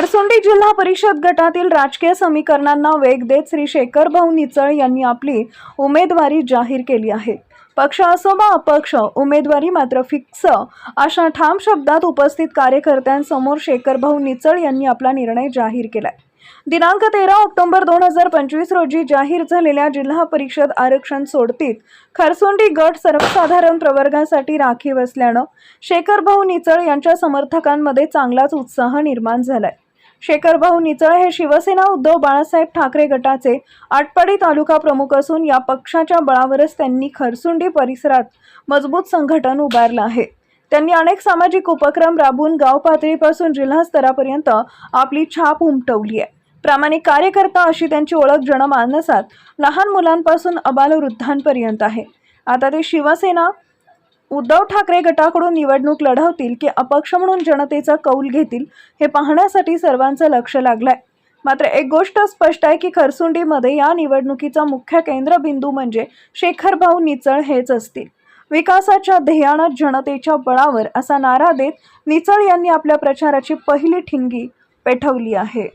खरसुंडी जिल्हा परिषद गटातील राजकीय समीकरणांना वेग देत श्री शेखर भाऊ निचळ यांनी आपली उमेदवारी जाहीर केली आहे. पक्ष असो वा अपक्ष उमेदवारी मात्र फिक्स. अशा ठाम शब्दात उपस्थित कार्यकर्त्यांसमोर शेखर भाऊ निचळ यांनी आपला निर्णय जाहीर केलाय. दिनांक तेरा ऑक्टोबर दोन हजार पंचवीस रोजी जाहीर झालेल्या जिल्हा परिषद आरक्षण सोडतीत खरसोंडी गट सर्वसाधारण प्रवर्गासाठी राखीव असल्यानं शेखर भाऊ निचळ यांच्या समर्थकांमध्ये चांगलाच उत्साह निर्माण झालाय. शेखर भाऊ निचळ हे शिवसेना उद्धव बाळासाहेब ठाकरे गटाचे आटपाडी तालुका प्रमुख असून या पक्षाच्या बळावरच त्यांनी खरसुंडी परिसरात मजबूत संघटन उभारलं आहे. त्यांनी अनेक सामाजिक उपक्रम राबवून गाव पातळीपासून जिल्हा स्तरापर्यंत आपली छाप उमटवली आहे. प्रामाणिक कार्यकर्ता अशी त्यांची ओळख जनमानसात लहान मुलांपासून अबालवृद्धांपर्यंत आहे. आता ते शिवसेना उद्धव ठाकरे गटाकडून निवडणूक लढवतील की अपक्ष म्हणून जनतेचा कौल घेतील हे पाहण्यासाठी सर्वांचं लक्ष लागलंय. मात्र एक गोष्ट स्पष्ट आहे की खरसुंडीमध्ये या निवडणुकीचा मुख्य केंद्रबिंदू म्हणजे शेखरभाऊ निचळ हेच असतील. विकासाच्या ध्येयानं जनतेच्या बळावर असा नारा देत निचळ यांनी आपल्या प्रचाराची पहिली ठिणगी पेठवली आहे.